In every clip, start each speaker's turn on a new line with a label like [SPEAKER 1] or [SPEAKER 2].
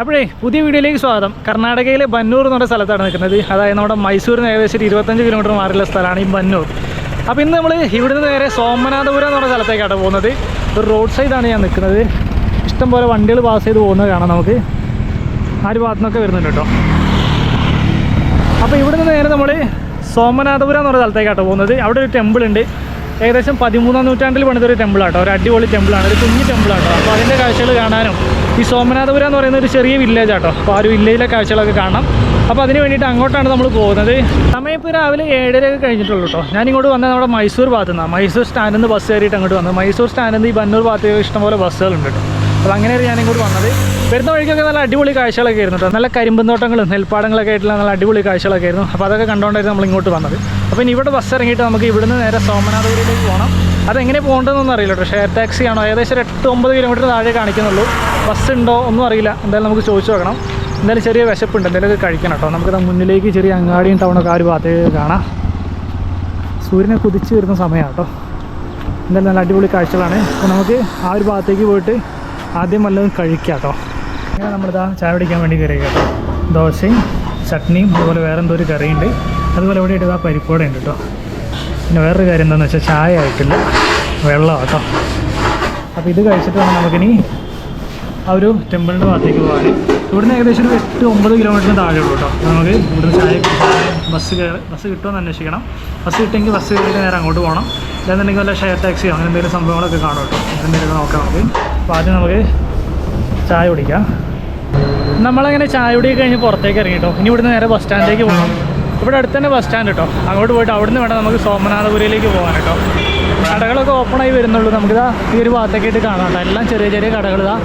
[SPEAKER 1] അപ്പോഴേ പുതിയ വീഡിയോയിലേക്ക് സ്വാഗതം. കർണാടകയിലെ ബന്നൂർ എന്ന് പറഞ്ഞ സ്ഥലത്താണ് നിൽക്കുന്നത്. അതായത് നമ്മുടെ മൈസൂരിന് ഏകദേശം ഒരു ഇരുപത്തഞ്ച് കിലോമീറ്റർ മാറിയുള്ള സ്ഥലമാണ് ഈ ബന്നൂർ. അപ്പോൾ ഇന്ന് നമ്മൾ ഇവിടുന്ന് നേരെ സോമനാഥപുരം എന്ന് പറഞ്ഞ സ്ഥലത്തേക്കാണ് പോകുന്നത്. ഒരു റോഡ് സൈഡാണ് ഞാൻ നിൽക്കുന്നത്. ഇഷ്ടംപോലെ വണ്ടികൾ പാസ് ചെയ്ത് പോകുന്നത് കാണാം നമുക്ക്. ആ ഒരു ഭാഗത്തു വരുന്നുണ്ട് കേട്ടോ. അപ്പോൾ ഇവിടുന്ന് നേരെ നമ്മൾ സോമനാഥപുരം എന്ന് പറഞ്ഞ സ്ഥലത്തേക്കാട്ടോ പോകുന്നത്. അവിടെ ഒരു ടെമ്പിൾ ഉണ്ട്. ഏകദേശം പതിമൂന്നാം നൂറ്റാണ്ടിൽ പണിതൊരു ടെമ്പിളാട്ടോ ഒരു അടിപൊളി ടെമ്പിളാണ് ഒരു കുഞ്ഞു ടെമ്പിളാട്ടോ അപ്പോൾ അതിന്റെ കാഴ്ചകൾ കാണാനും ഈ സോമനാഥപുരം എന്ന് പറയുന്ന ഒരു ചെറിയ വില്ലേജ് ആട്ടോ. അപ്പോൾ ആ ഒരു വില്ലേജിലെ കാഴ്ചകളൊക്കെ കാണാം അപ്പോൾ അതിന് വേണ്ടിയിട്ട് അങ്ങോട്ടാണ് നമ്മൾ പോകുന്നത്. സമയം ഇപ്പോൾ രാവിലെ ഏഴരയൊക്കെ കഴിഞ്ഞിട്ടുള്ളൂ കേട്ടോ ഞാനിങ്ങോട്ട് വന്നത് നമ്മുടെ മൈസൂർ ഭാഗത്തു നിന്നാണ് മൈസൂർ സ്റ്റാൻഡിൽ നിന്ന് ബസ് കയറിയിട്ട് അങ്ങോട്ട് വന്നത്. മൈസൂർ സ്റ്റാൻഡിൽ നിന്ന് ഈ ബന്നൂർ ഭാഗത്തേക്ക് ഇഷ്ടംപോലെ ബസ്സുകളുണ്ട് കേട്ടോ അപ്പോൾ അങ്ങനെയാണ് ഞാൻ ഇങ്ങോട്ട് വന്നത്. വരുന്ന വഴിക്കൊക്കെ നല്ല അടിപൊളി കാഴ്ചകളൊക്കെ ആയിരുന്നു കേട്ടോ നല്ല കരിമ്പന്തോട്ടങ്ങളും നെൽപ്പാടങ്ങളൊക്കെ ആയിട്ടുള്ള നല്ല അടിപൊളി കാഴ്ചകളൊക്കെ ആയിരുന്നു. അപ്പോൾ അതൊക്കെ കണ്ടുകൊണ്ടായിരുന്നു നമ്മൾ ഇങ്ങോട്ട് വന്നത്. അപ്പോൾ ഇനി ഇവിടെ ബസ് ഇറങ്ങിയിട്ട് നമുക്ക് ഇവിടുന്ന് നേരെ സോമനാഥപുരയിലേക്ക് പോകണം അതെങ്ങനെ പോകേണ്ടതെന്നൊന്നും അറിയില്ല കേട്ടോ. ഷെയർ ടാക്സി ആണോ ഏകദേശം ഒരു എട്ട് ഒമ്പത് കിലോമീറ്റർ താഴെ കാണിക്കുന്നുള്ളൂ. ബസ് ഉണ്ടോ ഒന്നും അറിയില്ല. എന്തായാലും നമുക്ക് ചോദിച്ചു നോക്കണം. എന്തായാലും ചെറിയ വിശപ്പുണ്ട്. എന്തെങ്കിലുമൊക്കെ കഴിക്കണം കേട്ടോ. നമുക്കത് മുന്നിലേക്ക് ചെറിയ അങ്ങാടിയും ടൗണൊക്കെ ആ ഒരു ഭാഗത്തേക്ക് കാണാം. സൂര്യനെ കുതിച്ച് വരുന്ന സമയമാണ് കേട്ടോ. എന്തായാലും നല്ല അടിപൊളി കാഴ്ചകളാണ്. അപ്പോൾ നമുക്ക് ആ ഒരു ഭാഗത്തേക്ക് പോയിട്ട് ആദ്യം വല്ലതും കഴിക്കാം കേട്ടോ. അങ്ങനെ നമ്മളിതാ ചായ പിടിക്കാൻ വേണ്ടി കയറി കേട്ടോ. ദോശയും ചട്നിയും അതുപോലെ വേറെ എന്തോ ഒരു കറിയുണ്ട്. അതുപോലെ ഇവിടെ ഇട്ടതാ പരിപ്പോടെ ഉണ്ട് കേട്ടോ. പിന്നെ വേറൊരു കാര്യം എന്താണെന്ന് വെച്ചാൽ ചായ ആയിട്ടില്ല. വെള്ളം കേട്ടോ അപ്പോൾ ഇത് കഴിച്ചിട്ട് വേണം നമുക്കിനി ആ ഒരു ടെമ്പിളിന്റെ ഭാഗത്തേക്ക് പോകാൻ. ഇവിടുന്ന് ഏകദേശം ഒരു എട്ട് ഒമ്പത് കിലോമീറ്ററിന് താഴെ ഉള്ളൂ കേട്ടോ നമുക്ക് ഇവിടുന്ന് ചായ ബസ് കയറി ബസ് കിട്ടുമെന്ന് അന്വേഷിക്കണം. ബസ് കിട്ടുമെങ്കിൽ ബസ് കയറിയിട്ട് നേരെ അങ്ങോട്ട് പോകണം. അല്ലാന്നുണ്ടെങ്കിൽ വല്ല ഷെയർ ടാക്സിയോ അങ്ങനെ എന്തെങ്കിലും സംഭവങ്ങളൊക്കെ കാണും കേട്ടോ എന്തെങ്കിലും നോക്കാം നമുക്ക്. അപ്പോൾ ആദ്യം നമുക്ക് ചായ കുടിക്കാം. നമ്മളങ്ങനെ ചായ കുടിയൊക്കെ കഴിഞ്ഞ് പുറത്തേക്ക് ഇറങ്ങിയിട്ടോ ഇനി ഇവിടുന്ന് നേരെ ബസ് സ്റ്റാൻഡിലേക്ക് പോകണം ഇവിടെ അടുത്ത് തന്നെ ബസ് സ്റ്റാൻഡ് കേട്ടോ അങ്ങോട്ട് പോയിട്ട് അവിടുന്ന് വേണം നമുക്ക് സോമനാഥപുരയിലേക്ക് പോകാൻ കേട്ടോ കടകളൊക്കെ ഓപ്പണായി വരുന്നുള്ളൂ. നമുക്കിതാ ഈ ഒരു ഭാഗത്തേക്കായിട്ട് കാണാം കേട്ടോ എല്ലാം ചെറിയ ചെറിയ കടകൾ ഇതാ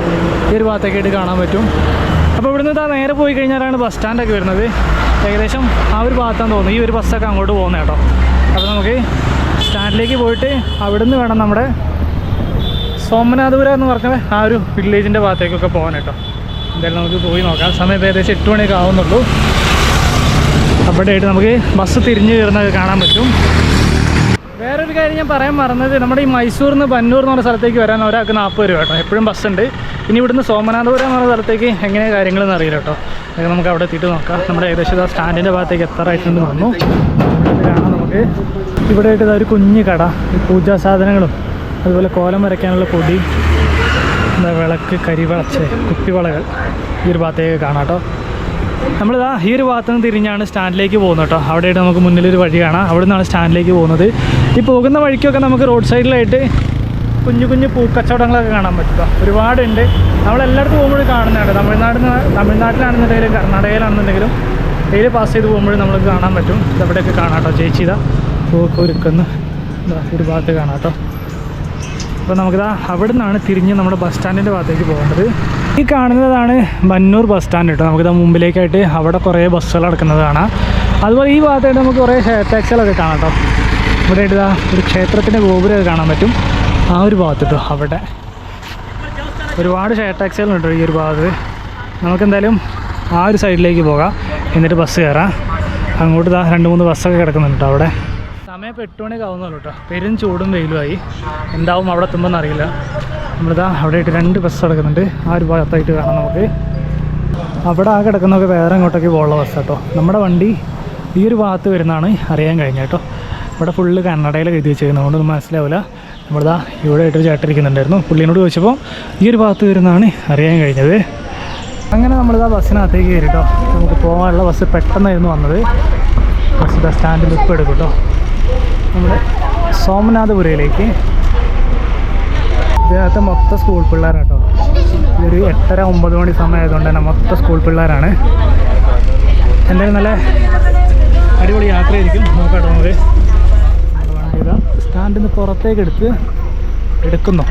[SPEAKER 1] ഈ ഒരു ഭാഗത്തേക്കായിട്ട് കാണാൻ പറ്റും. അപ്പോൾ ഇവിടുന്ന് ഇതാ നേരെ പോയി കഴിഞ്ഞാലാണ് ബസ് സ്റ്റാൻഡൊക്കെ വരുന്നത്. ഏകദേശം ആ ഒരു ഭാഗത്താന്ന് തോന്നുന്നു. ഈ ഒരു ബസ്സൊക്കെ അങ്ങോട്ട് പോകുന്നത് കേട്ടോ അപ്പോൾ നമുക്ക് സ്റ്റാൻഡിലേക്ക് പോയിട്ട് അവിടുന്ന് വേണം നമ്മുടെ സോമനാഥപുരം എന്ന് പറഞ്ഞ ആ ഒരു വില്ലേജിന്റെ ഭാഗത്തേക്കൊക്കെ പോകാൻ കേട്ടോ എന്തായാലും നമുക്ക് പോയി നോക്കാം. സമയം ഏകദേശം എട്ട് മണിയൊക്കെ ആവുന്നുള്ളൂ. അവിടെ ആയിട്ട് നമുക്ക് ബസ് തിരിഞ്ഞു കയറുന്നത് കാണാൻ പറ്റും. വേറൊരു കാര്യം ഞാൻ പറയാൻ മറന്നത് നമ്മുടെ ഈ മൈസൂർ നിന്ന് ബന്നൂർ എന്ന് പറഞ്ഞ സ്ഥലത്തേക്ക് വരാൻ ഒരാൾക്ക് നാൽപ്പത് രൂപ കേട്ടോ. എപ്പോഴും ബസ് ഉണ്ട്. ഇനി ഇവിടുന്ന് സോമനാഥപുരം എന്ന് പറഞ്ഞ സ്ഥലത്തേക്ക് എങ്ങനെയാണ് കാര്യങ്ങളെന്ന് അറിയില്ല കേട്ടോ. അതൊക്കെ നമുക്ക് അവിടെ എത്തിയിട്ട് നോക്കാം. നമ്മുടെ ഏകദേശം സ്റ്റാൻഡിന്റെ ഭാഗത്തേക്ക് എത്താറായിട്ടുണ്ട് വന്നു. കാണാം നമുക്ക്. ഇവിടെ ആയിട്ട് ഒരു കുഞ്ഞ് കട. ഈ പൂജാ സാധനങ്ങളും അതുപോലെ കോലം വരയ്ക്കാനുള്ള പൊടി എന്താ വിളക്ക് കരിവിളച്ച് കുപ്പിവളകൾ ഈ ഒരു ഭാഗത്തേക്ക് കാണാം കേട്ടോ. നമ്മളിതാ ഈ ഒരു ഭാഗത്ത് നിന്ന് തിരിഞ്ഞാണ് സ്റ്റാൻഡിലേക്ക് പോകുന്നത് കേട്ടോ. അവിടെയായിട്ട് നമുക്ക് മുന്നിലൊരു വഴി കാണാം. അവിടെ നിന്നാണ് സ്റ്റാൻഡിലേക്ക് പോകുന്നത്. ഈ പോകുന്ന വഴിക്കൊക്കെ നമുക്ക് റോഡ് സൈഡിലായിട്ട് കുഞ്ഞു കുഞ്ഞു പൂക്കച്ചവടങ്ങളൊക്കെ കാണാൻ പറ്റുക ഒരുപാടുണ്ട്. നമ്മളെല്ലായിടത്തും പോകുമ്പോഴും കാണുന്നതാണ്. തമിഴ്നാട് തമിഴ്നാട്ടിലാണെന്നുണ്ടെങ്കിലും കർണാടകയിലാണെന്നുണ്ടെങ്കിലും ഡെയിലി പാസ് ചെയ്ത് പോകുമ്പോഴും നമുക്ക് കാണാൻ പറ്റും. ഇതവിടെയൊക്കെ കാണാം കേട്ടോ. ചേച്ചി ഇതാ ഒരുക്കുന്ന. ഇതാ ഒരു ഭാഗത്ത് കാണാം കേട്ടോ. അപ്പോൾ നമുക്കിതാ അവിടെ നിന്നാണ് തിരിഞ്ഞ് നമ്മുടെ ബസ് സ്റ്റാൻഡിന്റെ ഭാഗത്തേക്ക് പോകേണ്ടത്. ഈ കാണുന്നതാണ് ബന്നൂർ ബസ് സ്റ്റാൻഡ് കേട്ടോ. നമുക്കിത് മുമ്പിലേക്കായിട്ട് അവിടെ കുറേ ബസ്സുകൾ നടക്കുന്നത് കാണാം. അതുപോലെ ഈ ഭാഗത്തായിട്ട് നമുക്ക് കുറേ ടാക്സികളൊക്കെ കാണാം കേട്ടോ. ഇവിടെ ഇതാ ഒരു ക്ഷേത്രത്തിന്റെ ഗോപുരമൊക്കെ കാണാൻ പറ്റും. ആ ഒരു ഭാഗത്ത് കേട്ടോ അവിടെ. ഒരുപാട് ഷെയർ ടാക്സികളുണ്ട് ഈ ഒരു ഭാഗത്ത്. നമുക്കെന്തായാലും ആ ഒരു സൈഡിലേക്ക് പോകാം. എന്നിട്ട് ബസ് കയറാം. അങ്ങോട്ട് ഇതാ രണ്ട് മൂന്ന് ബസ്സൊക്കെ കിടക്കുന്നുണ്ട് അവിടെ. സമയം ഇപ്പോൾ എട്ട് മണിയൊക്കെ ആവുന്നുള്ളൂ കേട്ടോ. പെരും ചൂടും വെയിലുമായി എന്താവും അവിടെ എത്തുമ്പോൾ അറിയില്ല. നമ്മളിതാ അവിടെ ആയിട്ട് രണ്ട് ബസ് കിടക്കുന്നുണ്ട്. ആ ഒരു ഭാഗത്തായിട്ട് കാണാം നമുക്ക്. അവിടെ ആ കിടക്കുന്നൊക്കെ വേറെ അങ്ങോട്ടൊക്കെ പോകുള്ള ബസ് കേട്ടോ നമ്മുടെ വണ്ടി ഈ ഒരു ഭാഗത്ത് വരുന്നതാണ് അറിയാൻ കഴിഞ്ഞ കേട്ടോ ഇവിടെ ഫുള്ള് കന്നഡയിൽ എഴുതി വെച്ചിരുന്നത് അതുകൊണ്ടൊന്നും മനസ്സിലാവില്ല. നമ്മളിതാ ഇവിടെ ആയിട്ട് ചേട്ടിരിക്കുന്നുണ്ടായിരുന്നു പുള്ളിനോട് ചോദിച്ചപ്പോൾ ഈ ഒരു ഭാഗത്ത് വരുന്നതാണ് അറിയാൻ കഴിഞ്ഞത്. അങ്ങനെ നമ്മളിതാ ബസ്സിനകത്തേക്ക് കയറി കേട്ടോ നമുക്ക് പോകാനുള്ള ബസ് പെട്ടെന്നായിരുന്നു വന്നത്. ബസ് സ്റ്റാൻഡിൽ ഉപ്പ് എടുക്കും കേട്ടോ നമ്മുടെ സോമനാഥപുരയിലേക്ക് ഇതിനകത്ത് മൊത്തം സ്കൂൾ പിള്ളേരാട്ടോ ഇതൊരു എട്ടര ഒമ്പത് മണി സമയമായതുകൊണ്ട് തന്നെ മൊത്തം സ്കൂൾ പിള്ളേരാണ്. എന്തായാലും നല്ല അടിപൊളി യാത്രയായിരിക്കും. നോക്കാട്ടോ നമുക്ക് സ്റ്റാൻഡിൽ നിന്ന് പുറത്തേക്ക് എടുത്ത് എടുക്കുന്നു.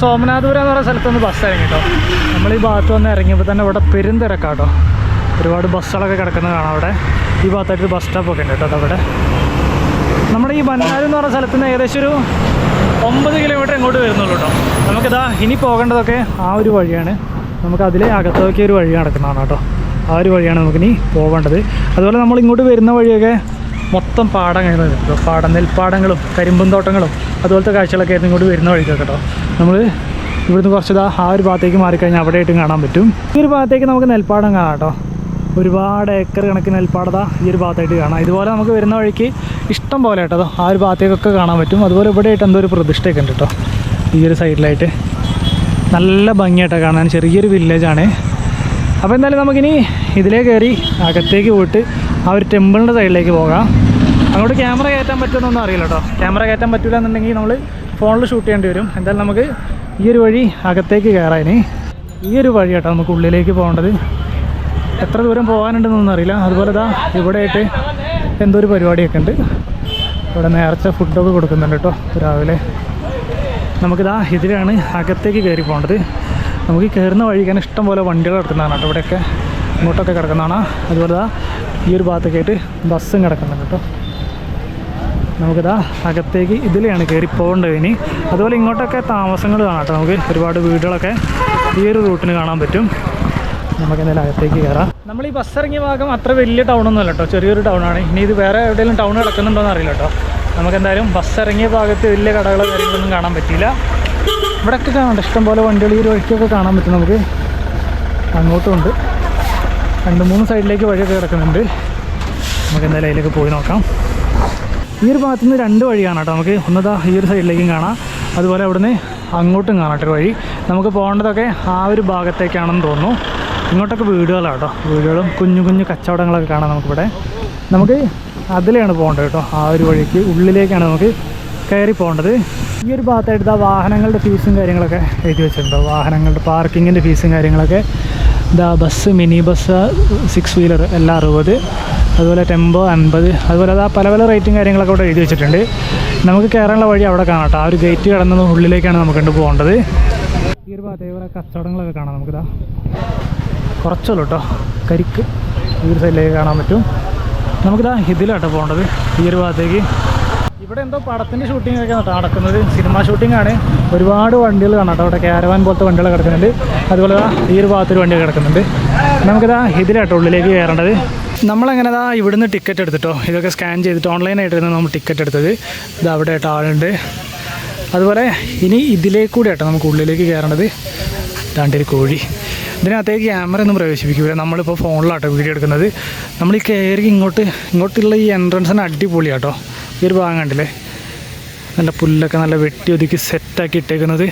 [SPEAKER 1] സോമനാഥപുരം എന്ന് പറയുന്ന സ്ഥലത്തുനിന്ന് ബസ് ഇറങ്ങി കേട്ടോ നമ്മൾ ഈ ഭാഗത്ത് വന്ന് ഇറങ്ങിയപ്പോൾ തന്നെ ഇവിടെ പെരുന്തിരക്കാട്ടോ ഒരുപാട് ബസ്സുകളൊക്കെ കിടക്കുന്നത് കാണാം അവിടെ. ഈ ഭാഗത്തായിട്ട് ബസ് സ്റ്റോപ്പൊക്കെ ഉണ്ട് കേട്ടോ അവിടെ. നമ്മുടെ ഈ ബന്നാരം എന്ന് പറഞ്ഞ സ്ഥലത്ത് നിന്ന് ഏകദേശം ഒരു ഒമ്പത് കിലോമീറ്റർ ഇങ്ങോട്ട് വരുന്നുള്ളൂ കേട്ടോ നമുക്കിതാ ഇനി പോകേണ്ടതൊക്കെ ആ ഒരു വഴിയാണ്. നമുക്ക് അതിലെ അകത്തൊക്കെ ഒരു വഴി നടക്കുന്നതാണ് കേട്ടോ ആ ഒരു വഴിയാണ് നമുക്കിനി പോകേണ്ടത് അതുപോലെ നമ്മൾ ഇങ്ങോട്ട് വരുന്ന വഴിയൊക്കെ മൊത്തം പാടം കഴിഞ്ഞ് കേട്ടോ പാടം നെൽപ്പാടങ്ങളും കരിമ്പും തോട്ടങ്ങളും അതുപോലത്തെ കാഴ്ചകളൊക്കെ ആയിരുന്നു ഇങ്ങോട്ട് വരുന്ന വഴിക്കൊക്കെ കേട്ടോ നമ്മൾ ഇവിടുന്ന് കുറച്ച് ആ ഒരു ഭാഗത്തേക്ക് മാറിക്കഴിഞ്ഞാൽ അവിടെ ആയിട്ടും കാണാൻ പറ്റും. ഈ ഒരു ഭാഗത്തേക്ക് നമുക്ക് നെൽപ്പാടം കാണാം കേട്ടോ. ഒരുപാട് ഏക്കർ കണക്കിന് നെൽപ്പാടത ഈ ഒരു ഭാഗത്തായിട്ട് കാണാം. ഇതുപോലെ നമുക്ക് വരുന്ന വഴിക്ക് ഇഷ്ടം പോലെ കേട്ടോ ആ ഒരു ഭാഗത്തേക്കൊക്കെ കാണാൻ പറ്റും. അതുപോലെ ഇവിടെ ആയിട്ട് എന്തോ ഒരു പ്രതിഷ്ഠയൊക്കെ ഉണ്ട് കേട്ടോ ഈ ഒരു സൈഡിലായിട്ട്. നല്ല ഭംഗിയായിട്ടാണ് കാണാൻ. ചെറിയൊരു വില്ലേജാണ് അപ്പോൾ എന്തായാലും നമുക്കിനി ഇതിലേ കയറി അകത്തേക്ക് പോയിട്ട് ആ ഒരു ടെമ്പിളിന്റെ സൈഡിലേക്ക് പോകാം. അങ്ങോട്ട് ക്യാമറ കയറ്റാൻ പറ്റുമെന്നൊന്നും അറിയില്ല കേട്ടോ. ക്യാമറ കയറ്റാൻ പറ്റില്ല എന്നുണ്ടെങ്കിൽ നമ്മൾ ഫോണിൽ ഷൂട്ട് ചെയ്യേണ്ടി വരും. എന്തായാലും നമുക്ക് ഈ ഒരു വഴി അകത്തേക്ക് കയറാൻ ഈ ഒരു വഴി കേട്ടോ നമുക്ക് ഉള്ളിലേക്ക് പോകേണ്ടത്. എത്ര ദൂരം പോകാനുണ്ടെന്നൊന്നും അറിയില്ല. അതുപോലെ ഇതാ ഇവിടെ ആയിട്ട് എന്തോ ഒരു പരിപാടിയൊക്കെ ഉണ്ട്. ഇവിടെ നേർച്ച ഫുഡൊക്കെ കൊടുക്കുന്നുണ്ട് കേട്ടോ രാവിലെ. നമുക്കിതാ ഇതിലാണ് അകത്തേക്ക് കയറി പോകേണ്ടത്. നമുക്ക് കയറുന്ന വഴി ഇങ്ങനെ ഇഷ്ടം പോലെ വണ്ടികൾ കിടക്കുന്നതാണ് കേട്ടോ ഇവിടെയൊക്കെ. ഇങ്ങോട്ടൊക്കെ കിടക്കുന്നതാണ്. അതുപോലെ ഈ ഒരു ഭാഗത്തൊക്കെ ആയിട്ട് ബസ്സും കിടക്കുന്നുണ്ട് കേട്ടോ. നമുക്കിതാ അകത്തേക്ക് ഇതിലെയാണ് കയറി പോകേണ്ടത് ഇനി. അതുപോലെ ഇങ്ങോട്ടൊക്കെ താമസങ്ങൾ കാണാം കേട്ടോ. നമുക്ക് ഒരുപാട് വീടുകളൊക്കെ ഈ ഒരു റൂട്ടിന് കാണാൻ പറ്റും. നമുക്ക് എന്തായാലും അകത്തേക്ക് കയറാം. നമ്മൾ ഈ ബസ് ഇറങ്ങിയ ഭാഗം അത്ര വലിയ ടൗണൊന്നും അല്ല കേട്ടോ. ചെറിയൊരു ടൗണാണ് ഇനി ഇത് വേറെ എവിടെയെങ്കിലും ടൗൺ കിടക്കുന്നുണ്ടോ എന്ന് അറിയില്ല കേട്ടോ. നമുക്ക് എന്തായാലും ബസ് ഇറങ്ങിയ ഭാഗത്ത് വലിയ കടകളോ കാര്യങ്ങളൊന്നും കാണാൻ പറ്റിയില്ല. ഇവിടെയൊക്കെ കാണണ്ട ഇഷ്ടം പോലെ വണ്ടികൾ ഈ ഒരു വഴിക്കൊക്കെ കാണാൻ പറ്റും നമുക്ക്. അങ്ങോട്ടും ഉണ്ട് രണ്ട് മൂന്ന് സൈഡിലേക്ക് വഴിയൊക്കെ കിടക്കുന്നുണ്ട്. നമുക്ക് എന്തായാലും അതിലേക്ക് പോയി നോക്കാം. ഈ ഒരു ഭാഗത്തു നിന്ന് രണ്ട് വഴിയാണ് കേട്ടോ. നമുക്ക് ഒന്നതാ ഈ ഒരു സൈഡിലേക്കും കാണാം. അതുപോലെ അവിടുന്ന് അങ്ങോട്ടും കാണാം കേട്ടോ വഴി. നമുക്ക് പോകേണ്ടതൊക്കെ ആ ഒരു ഭാഗത്തേക്കാണെന്ന് തോന്നുന്നു. ഇങ്ങോട്ടൊക്കെ വീടുകളാണ് കേട്ടോ. വീടുകളും കുഞ്ഞു കുഞ്ഞു കച്ചവടങ്ങളൊക്കെ കാണാം നമുക്കിവിടെ. നമുക്ക് അതിലെയാണ് പോകേണ്ടത് കേട്ടോ. ആ ഒരു വഴിക്ക് ഉള്ളിലേക്കാണ് നമുക്ക് കയറി പോകേണ്ടത്. ഈ ഒരു ഭാഗത്തായിട്ട് ഇതാ വാഹനങ്ങളുടെ ഫീസും കാര്യങ്ങളൊക്കെ എഴുതി വെച്ചിട്ടുണ്ടോ. വാഹനങ്ങളുടെ പാർക്കിങ്ങിന്റെ ഫീസും കാര്യങ്ങളൊക്കെ. ഇതാ bus mini bus six wheeler എല്ലാം അറുപത്. അതുപോലെ ടെമ്പോ അൻപത് അതുപോലെ അത് ആ പല പല റേറ്റും കാര്യങ്ങളൊക്കെ അവിടെ എഴുതി വെച്ചിട്ടുണ്ട്. നമുക്ക് കയറാനുള്ള വഴി അവിടെ കാണാം ആ ഒരു ഗേറ്റ് കടന്നത് ഉള്ളിലേക്കാണ് നമുക്ക് കണ്ട് പോകേണ്ടത്. ഈ ഒരു ഇതുപോലെ കച്ചവടങ്ങളൊക്കെ കാണാം നമുക്കിതാ. കുറച്ചുള്ളൂ കേട്ടോ. കരിക്ക് ഈ ഒരു സൈഡിലേക്ക് കാണാൻ പറ്റും. നമുക്കിതാ ഇതിലാട്ടോ പോകേണ്ടത് ഈ ഒരു ഭാഗത്തേക്ക്. ഇവിടെ എന്തോ പടത്തിന്റെ ഷൂട്ടിംഗ് ഒക്കെ കേട്ടോ നടക്കുന്നത്. സിനിമ ഷൂട്ടിംഗ് ആണ്. ഒരുപാട് വണ്ടികൾ കാണാം കേട്ടോ. അവിടെ ക്യാരവാൻ പോലത്തെ വണ്ടികൾ കിടക്കുന്നുണ്ട്. അതുപോലെ ഈ ഒരു ഭാഗത്തൊരു വണ്ടി കിടക്കുന്നുണ്ട്. നമുക്കിതാ ഇതിലാട്ടോ ഉള്ളിലേക്ക് കയറേണ്ടത്. നമ്മളങ്ങനെ ഇവിടുന്ന് ടിക്കറ്റ് എടുത്തിട്ടോ? ഇതൊക്കെ സ്കാൻ ചെയ്തിട്ട് ഓൺലൈനായിട്ടായിരുന്നു നമ്മൾ ടിക്കറ്റ് എടുത്തത്. ഇത് അവിടെ ആയിട്ട് ആളുണ്ട്. അതുപോലെ ഇനി ഇതിലേക്ക് കൂടി ആട്ടോ നമുക്ക് ഉള്ളിലേക്ക് കയറേണ്ടത് ദാണ്ടൊരു കോഴി. ഇതിനകത്തേക്ക് ക്യാമറ ഒന്നും പ്രവേശിപ്പിക്കില്ല നമ്മളിപ്പോൾ ഫോണിലാട്ടോ വീഡിയോ എടുക്കുന്നത്. നമ്മൾ ഈ കയറി ഇങ്ങോട്ട് ഇങ്ങോട്ടുള്ള ഈ എൻട്രൻസിന് അടിപൊളിയാട്ടോ. ഈ ഒരു ഭാഗം കണ്ടില്ലേ? നല്ല പുല്ലൊക്കെ നല്ല വെട്ടി ഒതുക്കി സെറ്റാക്കി ഇട്ടേക്കുന്നത്.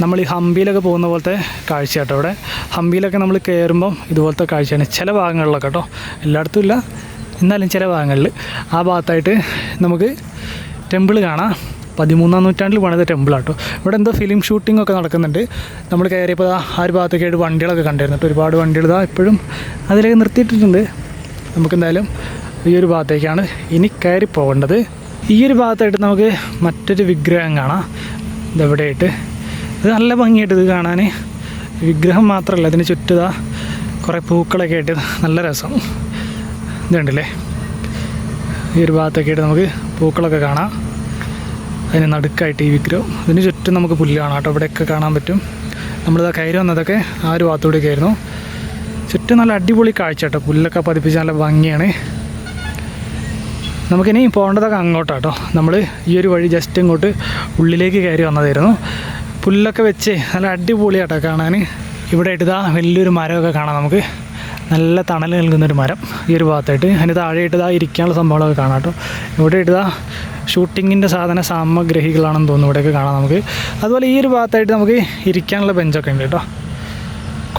[SPEAKER 1] നമ്മൾ ഈ ഹമ്പിയിലൊക്കെ പോകുന്ന പോലത്തെ കാഴ്ച കേട്ടോ ഇവിടെ ഹമ്പിയിലൊക്കെ നമ്മൾ കയറുമ്പം ഇതുപോലത്തെ കാഴ്ചയാണ്. ചില ഭാഗങ്ങളിലൊക്കെ കേട്ടോ. എല്ലായിടത്തും ഇല്ല. എന്നാലും ചില ഭാഗങ്ങളിൽ. ആ ഭാഗത്തായിട്ട് നമുക്ക് ടെമ്പിൾ കാണാം. പതിമൂന്നാം നൂറ്റാണ്ടിൽ പണിത ടെമ്പിളാട്ടോ. ഇവിടെ എന്തോ ഫിലിം ഷൂട്ടിംഗ് ഒക്കെ നടക്കുന്നുണ്ട്. നമ്മൾ കയറിയപ്പോൾ ആ ഒരു ഭാഗത്തൊക്കെ ആയിട്ട് വണ്ടികളൊക്കെ കണ്ടിരുന്നു. ഒരുപാട് വണ്ടികൾ ഇതാ ഇപ്പോഴും അതിലേക്ക് നിർത്തിയിട്ടിട്ടുണ്ട്. നമുക്കെന്തായാലും ഈ ഒരു ഭാഗത്തേക്കാണ് ഇനി കയറി പോകേണ്ടത്. ഈ ഒരു ഭാഗത്തായിട്ട് നമുക്ക് മറ്റൊരു വിഗ്രഹം കാണാം. ഇതെവിടെയായിട്ട് ഇത് നല്ല ഭംഗിയായിട്ട് ഇത് കാണാൻ വിഗ്രഹം മാത്രമല്ല ഇതിന് ചുറ്റുതാ കുറേ പൂക്കളൊക്കെ ആയിട്ട് നല്ല രസം. ഇതുണ്ടല്ലേ ഈ ഒരു ഭാഗത്തൊക്കെ ആയിട്ട് നമുക്ക് പൂക്കളൊക്കെ കാണാം. അതിന് നടുക്കായിട്ട് ഈ വിഗ്രഹം. ഇതിന് ചുറ്റും നമുക്ക് പുല്ല് കാണാം കേട്ടോ. ഇവിടെയൊക്കെ കാണാൻ പറ്റും. നമ്മളിതാ കയറി വന്നതൊക്കെ ആ ഒരു ഭാഗത്തൂടെയൊക്കെ ആയിരുന്നു. ചുറ്റും നല്ല അടിപൊളി കാഴ്ച കേട്ടോ. പുല്ലൊക്കെ പതിപ്പിച്ച് നല്ല ഭംഗിയാണ്. നമുക്കിനി പോകേണ്ടതൊക്കെ അങ്ങോട്ടാട്ടോ. നമ്മൾ ഈ ഒരു വഴി ജസ്റ്റ് ഇങ്ങോട്ട് ഉള്ളിലേക്ക് കയറി വന്നതായിരുന്നു. പുല്ലൊക്കെ വെച്ച് നല്ല അടിപൊളിയാട്ടോ കാണാൻ ഇവിടെ ആയിട്ട് വലിയൊരു മരമൊക്കെ കാണാം നമുക്ക്. നല്ല തണൽ നൽകുന്നൊരു മരം ഈ ഒരു ഭാഗത്തായിട്ട്. അതിന് താഴെ ഇതാ ഇരിക്കാനുള്ള സംഭവങ്ങളൊക്കെ കാണാം കേട്ടോ. ഇവിടെ ഇതാ ഷൂട്ടിങ്ങിന്റെ സാധന സാമഗ്രഹികളാണെന്ന് തോന്നുന്നു ഇവിടെയൊക്കെ കാണാം നമുക്ക്. അതുപോലെ ഈ ഒരു ഭാഗത്തായിട്ട് നമുക്ക് ഇരിക്കാനുള്ള ബെഞ്ചൊക്കെ ഉണ്ട് കേട്ടോ.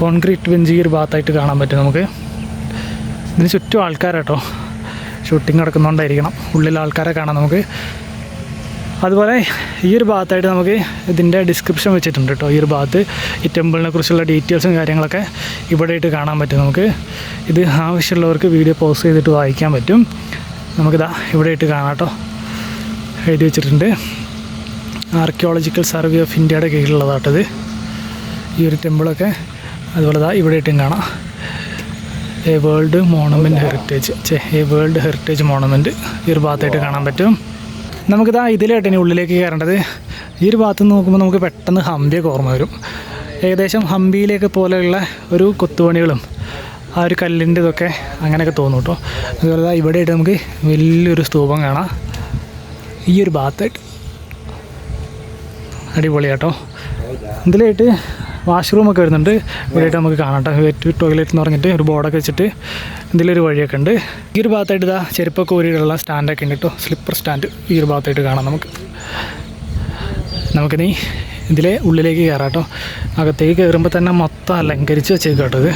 [SPEAKER 1] കോൺക്രീറ്റ് ബെഞ്ച് ഈ ഒരു ഭാഗത്തായിട്ട് കാണാൻ പറ്റും നമുക്ക്. ഇതിന് ചുറ്റും ആൾക്കാരാട്ടോ. ഷൂട്ടിംഗ് നടക്കുന്നുകൊണ്ടായിരിക്കണം ഉള്ളിൽ ആൾക്കാരെ കാണാം നമുക്ക്. അതുപോലെ ഈ ഒരു ഭാഗത്തായിട്ട് നമുക്ക് ഇതിന്റെ ഡിസ്ക്രിപ്ഷൻ വെച്ചിട്ടുണ്ട് കേട്ടോ. ഈ ഒരു ഭാഗത്ത് ഈ ടെമ്പിളിനെ കുറിച്ചുള്ള ഡീറ്റെയിൽസും കാര്യങ്ങളൊക്കെ ഇവിടെ ആയിട്ട് കാണാൻ പറ്റും നമുക്ക്. ഇത് ആവശ്യമുള്ളവർക്ക് വീഡിയോ പോസ് ചെയ്തിട്ട് വായിക്കാൻ പറ്റും. നമുക്കിതാ ഇവിടെ ആയിട്ട് കാണാം കേട്ടോ. എഴുതി വെച്ചിട്ടുണ്ട്. ആർക്കിയോളജിക്കൽ സർവേ ഓഫ് ഇന്ത്യയുടെ കീഴിലുള്ളതാട്ടത് ഈ ഒരു ടെമ്പിളൊക്കെ അതുപോലെ ദാ ഇവിടെ ഇട്ടും കാണാം. A world monument heritage. ചേ എ വേൾഡ് ഹെറിറ്റേജ് മോണമെന്റ് ഈ ഒരു ഭാഗത്തായിട്ട് കാണാൻ പറ്റും. നമുക്കിതാ ഇതിലായിട്ട് ഇനി ഉള്ളിലേക്ക് കയറേണ്ടത്. ഈ ഒരു ഭാഗത്ത് നിന്ന് നോക്കുമ്പോൾ നമുക്ക് പെട്ടെന്ന് ഹംപിയൊക്കെ ഓർമ്മ വരും. ഏകദേശം ഹംപിയിലേക്ക് പോലെയുള്ള ഒരു കൊത്തുപണികളും ആ ഒരു കല്ലിന്റെ ഇതൊക്കെ അങ്ങനെയൊക്കെ തോന്നും കേട്ടോ. അതുപോലെ ഇവിടെയായിട്ട് നമുക്ക് വലിയൊരു സ്തൂപം കാണാം. ഈ ഒരു ഭാഗത്തായിട്ട്. അടിപൊളിയാട്ടോ. ഇതിലായിട്ട് വാഷ്റൂമൊക്കെ വരുന്നുണ്ട്. ഇവിടെയായിട്ട് നമുക്ക് കാണാം കേട്ടോ വെറ്റ് ടോയ്ലറ്റ് എന്ന് പറഞ്ഞിട്ട് ഒരു ബോർഡൊക്കെ വെച്ചിട്ട് ഇതിലൊരു വഴിയൊക്കെ ഉണ്ട്. ഈ ഒരു ഭാഗത്തായിട്ട് ഇതാ ചെരുപ്പൊക്കെ ഊരിയിട്ടുള്ള സ്റ്റാൻഡൊക്കെ ഉണ്ട് കേട്ടോ സ്ലിപ്പർ സ്റ്റാൻഡ് ഈ ഒരു ഭാഗത്തായിട്ട് കാണാം നമുക്ക്. നമുക്കിനി ഇതിലെ ഉള്ളിലേക്ക് കയറാം കേട്ടോ അകത്തേക്ക് കയറുമ്പോൾ തന്നെ മൊത്തം അലങ്കരിച്ച് വെച്ചേക്കാം കേട്ടോ ഇത്.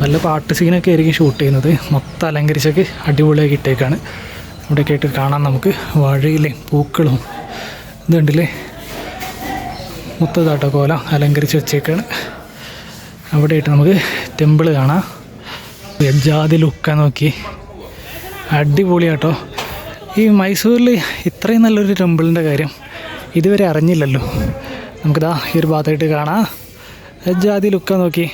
[SPEAKER 1] നല്ല പാട്ട് സീനൊക്കെ ആയിരിക്കും ഷൂട്ട് ചെയ്യുന്നത്. മൊത്തം അലങ്കരിച്ചൊക്കെ അടിപൊളിയാക്കി ഇട്ടേക്കാണ്. ഇവിടെയൊക്കെ ആയിട്ട് കാണാം നമുക്ക്. വഴിയിലെ പൂക്കളും. ഇതുണ്ടല്ലേ മൊത്തം ഇതാട്ടോ കോല അലങ്കരിച്ച് വെച്ചേക്കാണ്. അവിടെയായിട്ട് നമുക്ക് ടെമ്പിൾ കാണാം. ജാതി ലുക്ക നോക്കി. അടിപൊളിയാട്ടോ. ഈ മൈസൂരിൽ ഇത്രയും നല്ലൊരു ടെമ്പിളിന്റെ കാര്യം ഇതുവരെ അറിഞ്ഞില്ലല്ലോ. നമുക്കിതാ ഈ ഒരു ഭാഗത്തായിട്ട് കാണാം. ജാതി ലുക്ക നോക്കി.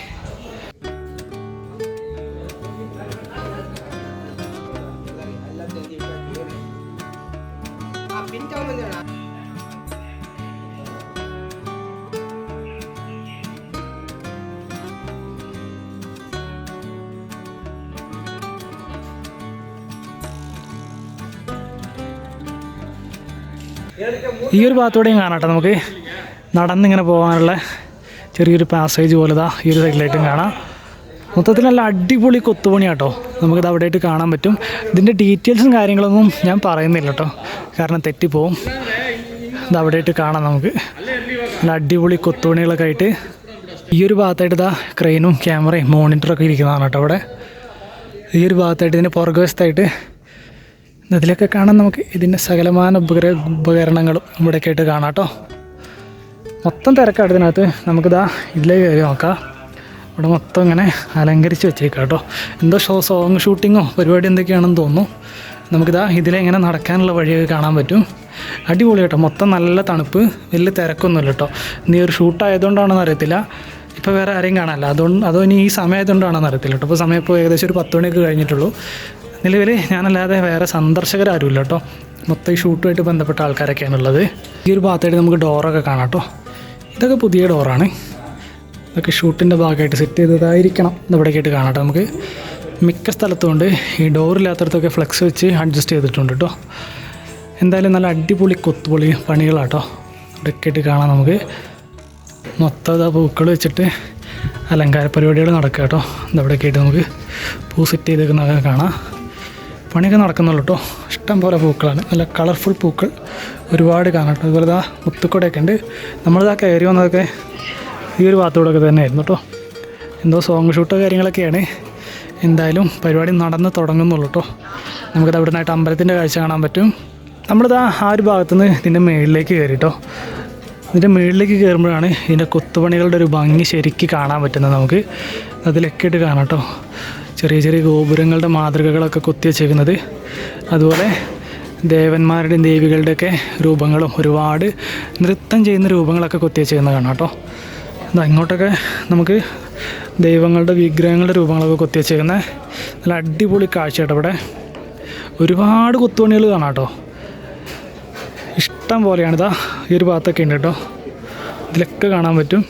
[SPEAKER 1] ഈ ഒരു ഭാഗത്തൂടെയും കാണാട്ടെ നമുക്ക്. നടന്നിങ്ങനെ പോകാനുള്ള ചെറിയൊരു പാസേജ് പോലെ ദാ ഈ ഒരു സൈഡിലായിട്ടും കാണാം. മൊത്തത്തിൽ നല്ല അടിപൊളി കൊത്തുപണിയാട്ടോ. നമുക്കിത് അവിടെയായിട്ട് കാണാൻ പറ്റും. ഇതിന്റെ ഡീറ്റെയിൽസും കാര്യങ്ങളൊന്നും ഞാൻ പറയുന്നില്ല കേട്ടോ. കാരണം തെറ്റിപ്പോവും. ഇത് അവിടെയായിട്ട് കാണാം നമുക്ക്. നല്ല അടിപൊളി കൊത്തുപണികളൊക്കെ ആയിട്ട് ഈ ഒരു ഭാഗത്തായിട്ട് ഇതാ ക്രെയിനും ക്യാമറയും മോണിറ്ററൊക്കെ ഇരിക്കുന്നതാണ് കേട്ടോ അവിടെ. ഈ ഒരു ഭാഗത്തായിട്ട് ഇതിന്റെ പുറകുവശത്തായിട്ട് ഇതിലൊക്കെ കാണാൻ നമുക്ക് ഇതിന്റെ സകലമാന ഉപകര ഉപകരണങ്ങളും ഇവിടെയൊക്കെ ആയിട്ട് കാണാം കേട്ടോ. മൊത്തം തിരക്കാണ് ഇതിനകത്ത് നമുക്കിതാ ഇതിലേക്ക് കയറി നോക്കാം. ഇവിടെ മൊത്തം ഇങ്ങനെ അലങ്കരിച്ച് വെച്ചേക്കാം കേട്ടോ. എന്തോ ഷോ സോങ് ഷൂട്ടിങ്ങോ പരിപാടി എന്തൊക്കെയാണെന്ന് തോന്നുന്നു. നമുക്കിതാ ഇതിലെ ഇങ്ങനെ നടക്കാനുള്ള വഴിയൊക്കെ കാണാൻ പറ്റും. അടിപൊളി കേട്ടോ. മൊത്തം നല്ല തണുപ്പ് വലിയ തിരക്കൊന്നുമില്ല കേട്ടോ. നീ ഒരു ഷൂട്ടായതുകൊണ്ടാണെന്ന് അറിയത്തില്ല. ഇപ്പോൾ വേറെ ആരെയും കാണാനല്ല. അതുകൊണ്ട് അതോ ഇനി ഈ സമയത്തുകൊണ്ടാണെന്ന് അറിയത്തില്ല കേട്ടോ. ഇപ്പോൾ സമയം ഇപ്പോൾ ഏകദേശം ഒരു പത്ത് മണിയൊക്കെ കഴിഞ്ഞിട്ടുള്ളൂ. നിലവിൽ ഞാനല്ലാതെ വേറെ സന്ദർശകരാരുമില്ല കേട്ടോ. മൊത്തം ഈ ഷൂട്ടുമായിട്ട് ബന്ധപ്പെട്ട ആൾക്കാരൊക്കെയാണ് ഉള്ളത് ഈ ഒരു ഭാഗത്തായിട്ട് നമുക്ക് ഡോറൊക്കെ കാണാം കേട്ടോ. ഇതൊക്കെ പുതിയ ഡോറാണ്. ഇതൊക്കെ ഷൂട്ടിന്റെ ഭാഗമായിട്ട് സെറ്റ് ചെയ്തതായിരിക്കണം. ഇവിടേക്കായിട്ട് കാണാം കേട്ടോ നമുക്ക്. മിക്ക സ്ഥലത്തുകൊണ്ട് ഈ ഡോറില്ലാത്തടത്തൊക്കെ ഫ്ലെക്സ് വെച്ച് അഡ്ജസ്റ്റ് ചെയ്തിട്ടുണ്ട് കേട്ടോ. എന്തായാലും നല്ല അടിപൊളി കൊത്തുപൊളി പണികളാട്ടോ ഇവിടെയൊക്കെ ആയിട്ട് കാണാം നമുക്ക്. മൊത്തം പൂക്കൾ വെച്ചിട്ട് അലങ്കാര പരിപാടികൾ നടക്കുക കേട്ടോ. ഇതവിടെയൊക്കെ ആയിട്ട് നമുക്ക് പൂ സെറ്റ് ചെയ്തേക്കുന്നതൊക്കെ കാണാം. പണിയൊക്കെ നടക്കുന്നുള്ളൂ കേട്ടോ ഇഷ്ടം പോലെ പൂക്കളാണ്. നല്ല കളർഫുൾ പൂക്കൾ ഒരുപാട് കാണാം കേട്ടോ അതുപോലെ ഇതാ മുത്തുക്കൊടയൊക്കെ ഉണ്ട്. നമ്മളിതാ കയറി വന്നതൊക്കെ ഈ ഒരു ഭാഗത്തൂടെയൊക്കെ തന്നെയായിരുന്നു കേട്ടോ എന്തോ സോങ് ഷൂട്ടോ കാര്യങ്ങളൊക്കെയാണ്. എന്തായാലും പരിപാടി നടന്ന് തുടങ്ങുന്നുള്ളൂ കേട്ടോ നമുക്കത് അവിടെ നിന്നായിട്ട് അമ്പലത്തിന്റെ കാഴ്ച കാണാൻ പറ്റും. നമ്മളിതാ ആ ഒരു ഭാഗത്തുനിന്ന് ഇതിന്റെ മുകളിലേക്ക് കയറി കേട്ടോ ഇതിന്റെ മുകളിലേക്ക് കയറുമ്പോഴാണ് ഇതിന്റെ കൊത്തുപണികളുടെ ഒരു ഭംഗി ശരിക്ക് കാണാൻ പറ്റുന്നത് നമുക്ക്. അതിലൊക്കെ ഇട്ട് കാണാം കേട്ടോ ചെറിയ ചെറിയ ഗോപുരങ്ങളുടെ മാതൃകകളൊക്കെ കൊത്തി വെച്ചേക്കുന്നത്. അതുപോലെ ദേവന്മാരുടെയും ദേവികളുടെയൊക്കെ രൂപങ്ങളും ഒരുപാട് നൃത്തം ചെയ്യുന്ന രൂപങ്ങളൊക്കെ കൊത്തി വെച്ചേക്കുന്നത് കാണാം കേട്ടോ. ദാ ഇങ്ങോട്ടൊക്കെ നമുക്ക് ദൈവങ്ങളുടെ വിഗ്രഹങ്ങളുടെ രൂപങ്ങളൊക്കെ കൊത്തി വെച്ചേക്കുന്നത് നല്ല അടിപൊളി കാഴ്ച കേട്ടോ ഇവിടെ. ഒരുപാട് കൊത്തുപണികൾ കാണാം കേട്ടോ. ഇഷ്ടം പോലെയാണിതാ ഈ ഒരു ഭാഗത്തൊക്കെ ഉണ്ട് കേട്ടോ. ഇതിലൊക്കെ കാണാൻ പറ്റും.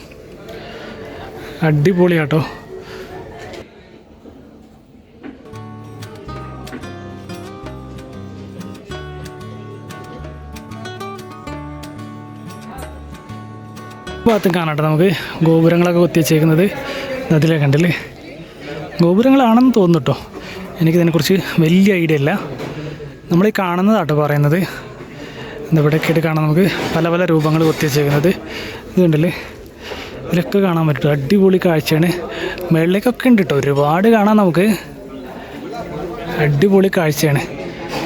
[SPEAKER 1] അടിപൊളിയാട്ടോ. ഭാഗത്തും കാണാട്ടെ നമുക്ക് ഗോപുരങ്ങളൊക്കെ കൊത്തി വെച്ചേക്കുന്നത്. അതിലെ കണ്ടില്ലേ? ഗോപുരങ്ങളാണെന്ന് തോന്നുന്നു കേട്ടോ. എനിക്കിതിനെക്കുറിച്ച് വലിയ ഐഡിയ ഇല്ല. നമ്മൾ ഈ കാണുന്നതാട്ടോ പറയുന്നത്. ഇവിടെയൊക്കെ ആയിട്ട് കാണാം നമുക്ക് പല പല രൂപങ്ങൾ കൊത്തി വെച്ചേക്കുന്നത്. ഇത് കണ്ടില്ലേ? ഇതിലൊക്കെ കാണാൻ പറ്റും. അടിപൊളി കാഴ്ചയാണ്. മേളിലേക്കൊക്കെ ഉണ്ട് കേട്ടോ. ഒരുപാട് കാണാം നമുക്ക്. അടിപൊളി കാഴ്ചയാണ്.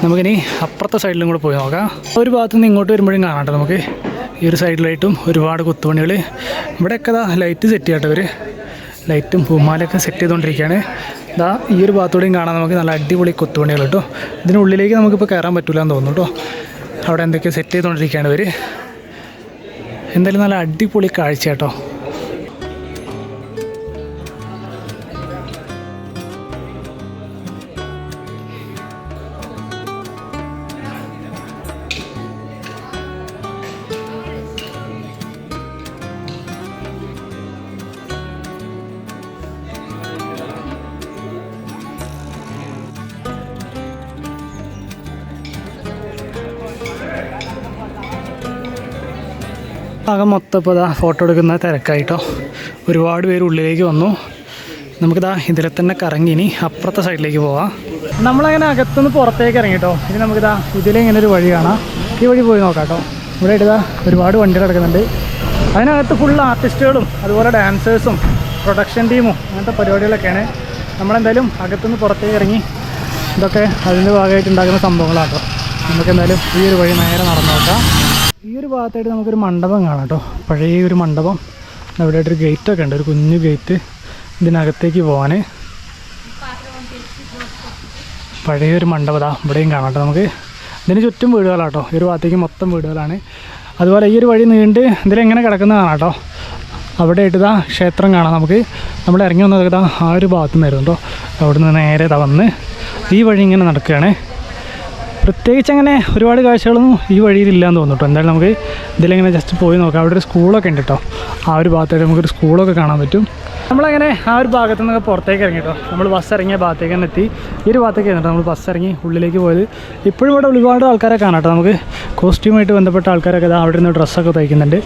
[SPEAKER 1] നമുക്കിനി അപ്പുറത്തെ സൈഡിലും കൂടെ പോയി നോക്കാം. ഒരു ഭാഗത്തുനിന്ന് ഇങ്ങോട്ട് വരുമ്പോഴും കാണാം കേട്ടോ നമുക്ക്. ഈ ഒരു സൈഡിലായിട്ടും ഒരുപാട് കുത്തുപണികൾ. ഇവിടെയൊക്കെ ഇതാ ലൈറ്റ് സെറ്റ് ചെയ്യട്ടെ ഇവർ ലൈറ്റും പൂമാലയൊക്കെ സെറ്റ് ചെയ്തുകൊണ്ടിരിക്കുകയാണ്. ഇതാ ഈ ഒരു ഭാഗത്തൂടെയും കാണാൻ നമുക്ക് നല്ല അടിപൊളി കൊത്തുപണികൾ കേട്ടോ. ഇതിനുള്ളിലേക്ക് നമുക്കിപ്പോൾ കയറാൻ പറ്റില്ല എന്ന് തോന്നുന്നു കേട്ടോ. അവിടെ എന്തൊക്കെയോ സെറ്റ് ചെയ്തുകൊണ്ടിരിക്കുകയാണ് ഇവർ എന്തായാലും നല്ല അടിപൊളി കാഴ്ച കേട്ടോ. ഭാഗം മൊത്തം ഇപ്പോൾ ഇതാ ഫോട്ടോ എടുക്കുന്ന തിരക്കായിട്ടോ. ഒരുപാട് പേര് ഉള്ളിലേക്ക് വന്നു. നമുക്കിതാ ഇതിലെ തന്നെ കറങ്ങി ഇനി അപ്പുറത്തെ സൈഡിലേക്ക് പോവാം. നമ്മളങ്ങനെ അകത്തുനിന്ന് പുറത്തേക്ക് ഇറങ്ങിട്ടോ. ഇനി നമുക്കിതാ ഇതിലെ ഇങ്ങനെ ഒരു വഴി കാണാം. ഈ വഴി പോയി നോക്കാം കേട്ടോ ഇവിടെ ഇതാ ഒരുപാട് വണ്ടികൾ കിടക്കുന്നുണ്ട്. അതിനകത്ത് ഫുൾ ആർട്ടിസ്റ്റുകളും അതുപോലെ ഡാൻസേഴ്സും പ്രൊഡക്ഷൻ ടീമും അങ്ങനത്തെ പരിപാടികളൊക്കെയാണ്. നമ്മളെന്തായാലും അകത്തുനിന്ന് പുറത്തേക്ക് ഇറങ്ങി ഇതൊക്കെ അതിന്റെ ഭാഗമായിട്ട് ഉണ്ടാക്കുന്ന സംഭവങ്ങളാണ് കേട്ടോ നമുക്ക് എന്തായാലും ഈ ഒരു വഴി നേരെ നടന്നു നോക്കാം. ഒരു ഭാഗത്തായിട്ട് നമുക്കൊരു മണ്ഡപം കാണാം കേട്ടോ. പഴയ ഒരു മണ്ഡപം. അവിടെ ഗേറ്റ് ഒക്കെ ഉണ്ട്. ഒരു കുഞ്ഞു ഗേറ്റ് ഇതിനകത്തേക്ക് പോകാൻ പഴയൊരു മണ്ഡപം ദാ ഇവിടെയും കാണാം കേട്ടോ നമുക്ക്. ഇതിന് ചുറ്റും വീടുകളാണ് കേട്ടോ. ഒരു ഭാഗത്തേക്ക് മൊത്തം വീടുകളാണ്. അതുപോലെ ഈ ഒരു വഴി നീണ്ട് ഇതിലെങ്ങനെ കിടക്കുന്നതാണ് കേട്ടോ. അവിടെ ഇട്ടതാ ക്ഷേത്രം കാണാം നമുക്ക്. നമ്മൾ ഇറങ്ങി വന്നതാ ആ ഒരു ഭാഗത്തുനിന്ന് നിന്നായിരുന്നു കേട്ടോ. അവിടെ നിന്ന് നേരെ വന്ന് ഈ വഴി ഇങ്ങനെ നടക്കുകയാണ്. പ്രത്യേകിച്ച് അങ്ങനെ ഒരുപാട് കാഴ്ചകളൊന്നും ഈ വഴിയിൽ ഇല്ലാന്ന് തോന്നുന്നു എന്തായാലും നമുക്ക് ഇതിലിങ്ങനെ ജസ്റ്റ് പോയി നോക്കാം. അവിടെ ഒരു സ്കൂളൊക്കെ ഉണ്ട് കേട്ടോ ആ ഒരു ഭാഗത്തായിട്ട് നമുക്കൊരു സ്കൂളൊക്കെ കാണാൻ പറ്റും. നമ്മളങ്ങനെ ആ ഒരു ഭാഗത്തു നിന്നൊക്കെ പുറത്തേക്ക് ഇറങ്ങി കേട്ടോ. നമ്മൾ ബസ് ഇറങ്ങിയ ഭാഗത്തേക്ക് തന്നെ എത്തി. ഈ ഒരു ഭാഗത്തേക്ക് എന്നിട്ട് നമ്മൾ ബസ് ഇറങ്ങി ഉള്ളിലേക്ക് പോയത്. ഇപ്പോഴും ഇവിടെ ഒരുപാട് ആൾക്കാരെ കാണാം കേട്ടോ. നമുക്ക് കോസ്റ്റ്യൂമായിട്ട് ബന്ധപ്പെട്ട ആൾക്കാരൊക്കെ ഇതാ അവിടെ നിന്ന് ഡ്രസ്സൊക്കെ തയ്ക്കുന്നുണ്ട്.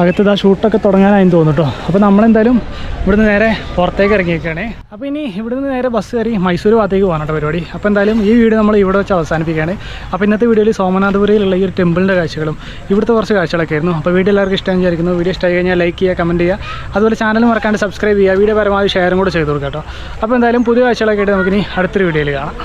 [SPEAKER 1] അകത്ത് ഇതാ ഷൂട്ടൊക്കെ തുടങ്ങാനായി തോന്നുന്നു കേട്ടോ. അപ്പോൾ നമ്മളെന്തായാലും ഇവിടുന്ന് നേരെ പുറത്തേക്ക് ഇറങ്ങിയേക്കാണ് അപ്പോൾ ഇനി ഇവിടുന്ന് നേരെ ബസ് കയറി മൈസൂർ ഭാഗത്തേക്ക് പോകാൻ കേട്ടോ പരിപാടി. അപ്പോൾ എന്തായാലും ഈ വീഡിയോ നമ്മൾ ഇവിടെ വെച്ച് അവസാനിപ്പിക്കുകയാണ്. അപ്പോൾ ഇന്നത്തെ വീഡിയോയിൽ സോമനാഥപുരയിലുള്ള ഈ ഒരു ടെമ്പിളിന്റെ കാഴ്ചകളും ഇവിടുത്തെ കുറച്ച് കാഴ്ചകളൊക്കെ ആയിരുന്നു. അപ്പോൾ വീഡിയോ എല്ലാവർക്കും ഇഷ്ടം വിചാരിക്കുന്നു. വീഡിയോ ഇഷ്ടമായി കഴിഞ്ഞാൽ ലൈക്ക് ചെയ്യുക കമന്റ് ചെയ്യുക. അതുപോലെ ചാനൽ മറക്കാണ്ട് സബ്സ്ക്രൈബ് ചെയ്യുക. വീഡിയോ പരമാവധി ഷെയറും കൂടെ ചെയ്ത് കൊടുക്കുക കേട്ടോ. അപ്പോൾ എന്തായാലും പുതിയ കാഴ്ചകളൊക്കെ ആയിട്ട് നമുക്കിനി അടുത്തൊരു വീഡിയോയിൽ കാണാം.